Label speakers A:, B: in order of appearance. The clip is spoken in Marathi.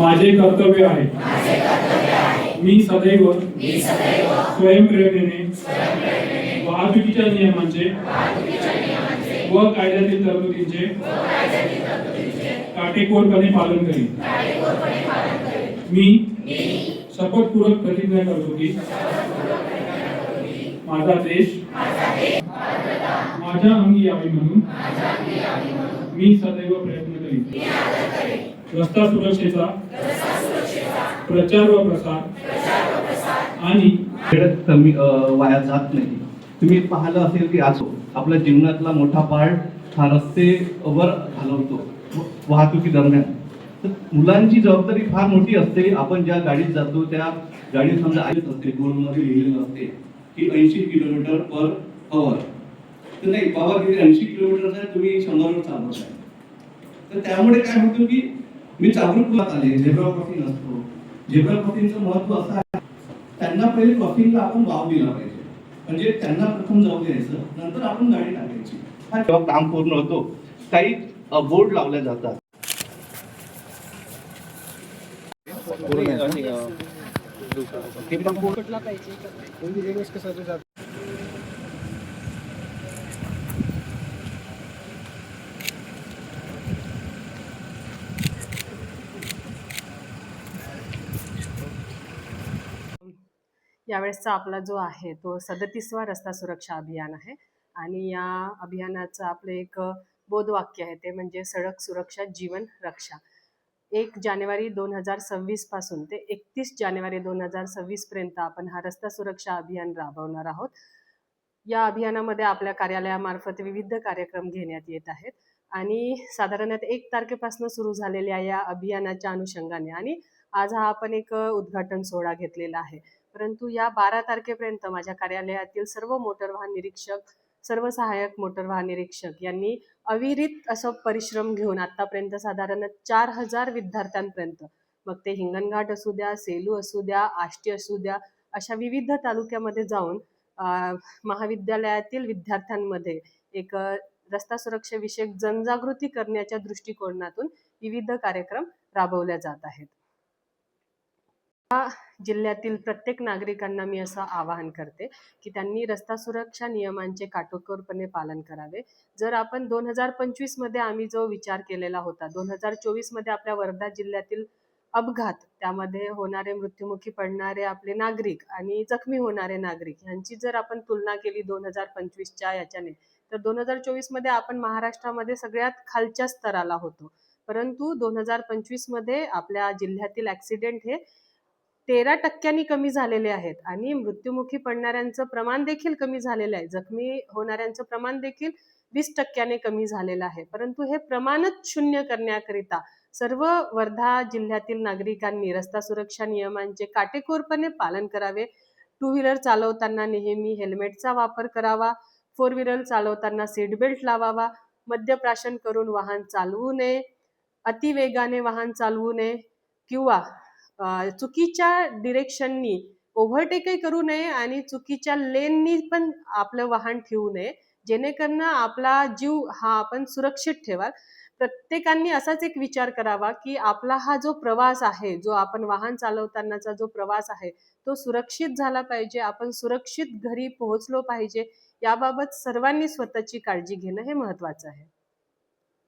A: माझे कर्तव्य आहे. मी सदैव स्वयंप्रेरणेने वाहतुकीच्या नियमांचे व कायद्यातील तरतुदींचे काटेकोरपणे पालन करीन. मी शपथपूर्वक प्रतिज्ञा करतो की माझा देश माझ्या अंगी यावी म्हणून मी सदैव प्रयत्न करीन. रस्ता सुरक्षेचा प्रचार व प्रसार आणि
B: वेळ कमी वाया जात नाही. तुम्ही पाहिलं असेल की आज आपल्या जीवनातला मोठा पार्ट हा रस्तेवर घालवतो वाहतुकी दरम्यान. तर मुलांची जबाबदारी फार मोठी असते. आपण ज्या गाडीत जातो त्या गाडीत समजा आलीच असते गोलमध्ये लिहिलेलं असते की ऐंशी किलोमीटर पर अवर तर नाही बाबा किती ऐंशी किलोमीटर तुम्ही शंभरवर चालवत आहे. तर त्यामुळे काय होतं की मी जागरूक आले झेब्रा क्रॉसिंग असतो. झेब्रा क्रॉसिंगचं महत्त्व असं आहे. त्यांना पहिले क्रॉसिंगला आपण वाव दिला पाहिजे. म्हणजे त्यांना प्रथम जाऊ द्यायचं नंतर आपण गाडी टाकायची. हा जेव्हा काम पूर्ण होतो काही बोर्ड लावल्या जातात.
C: पाहिजे यावेळेसचा आपला जो आहे तो सदतीसवा रस्ता सुरक्षा अभियान आहे. आणि या अभियानाचं आपलं एक बोधवाक्य आहे ते म्हणजे सडक सुरक्षा जीवन रक्षा. एक जानेवारी दोन हजार सव्वीसपासून ते एकतीस जानेवारी दोन हजार सव्वीस पर्यंत आपण हा रस्ता सुरक्षा अभियान राबवणार आहोत. या अभियानामध्ये आपल्या कार्यालयामार्फत विविध कार्यक्रम घेण्यात येत आहेत. आणि साधारणतः एक तारखेपासून सुरू झालेल्या या अभियानाच्या अनुषंगाने आणि आज हा आपण एक उद्घाटन सोहळा घेतलेला आहे. परंतु या बारा तारखेपर्यंत माझ्या कार्यालयातील सर्व मोटर वाहन निरीक्षक सर्व सहाय्यक मोटर वाहन निरीक्षक यांनी अविरित असं परिश्रम घेऊन आतापर्यंत साधारण चार हजार विद्यार्थ्यांपर्यंत मग ते हिंगणघाट असू द्या सेलू असू द्या आष्टी असू द्या अशा विविध तालुक्यामध्ये जाऊन महाविद्यालयातील विद्यार्थ्यांमध्ये एक रस्ता सुरक्षेविषयक जनजागृती करण्याच्या दृष्टिकोनातून विविध कार्यक्रम राबवल्या जात आहेत. जिल्ह्यातील प्रत्येक नागरिकांना मी असं आवाहन करते की त्यांनी रस्ता सुरक्षा नियमांचे काटोकोरपणे पालन करावे. जर आपण दोन हजार पंचवीसमध्ये आम्ही जो विचार केलेला होता दोन हजार चोवीसमध्ये आपल्या वर्धा जिल्ह्यातील अपघात त्यामध्ये होणारे मृत्युमुखी पडणारे आपले नागरिक आणि जखमी होणारे नागरिक यांची जर आपण तुलना केली दोन हजार पंचवीसच्या याच्याने तर दोन हजार चोवीसमध्ये आपण महाराष्ट्रामध्ये सगळ्यात खालच्या स्तराला होतो. परंतु दोन हजार पंचवीसमध्ये आपल्या जिल्ह्यातील ऍक्सिडेंट हे तेरा टक्क्यांनी कमी झालेले आहेत आणि मृत्युमुखी पडणाऱ्यांचं प्रमाण देखील कमी झालेलं आहे. जखमी होणाऱ्यांचं प्रमाण देखील वीस टक्क्याने कमी झालेलं आहे. परंतु हे प्रमाणच शून्य करण्याकरिता सर्व वर्धा जिल्ह्यातील नागरिकांनी रस्ता सुरक्षा नियमांचे काटेकोरपणे पालन करावे. टू व्हीलर चालवताना नेहमी हेल्मेटचा वापर करावा. फोर व्हीलर चालवताना सीट बेल्ट लावावा. मद्यप्राशन करून वाहन चालवू नये. अतिवेगाने वाहन चालवू नये. किंवा चुकीच्या डिरेक्शननी ओव्हरटेकही करू नये आणि चुकीच्या लेननी पण आपलं वाहन ठेवू नये. जेणेकरून आपला जीव हा आपण सुरक्षित ठेवाल. प्रत्येकांनी असाच एक विचार करावा की आपला हा जो प्रवास आहे जो आपण वाहन चालवतानाचा जो प्रवास आहे तो सुरक्षित झाला पाहिजे. आपण सुरक्षित घरी पोहोचलो पाहिजे. याबाबत सर्वांनी स्वतःची काळजी घेणं हे महत्वाचं आहे.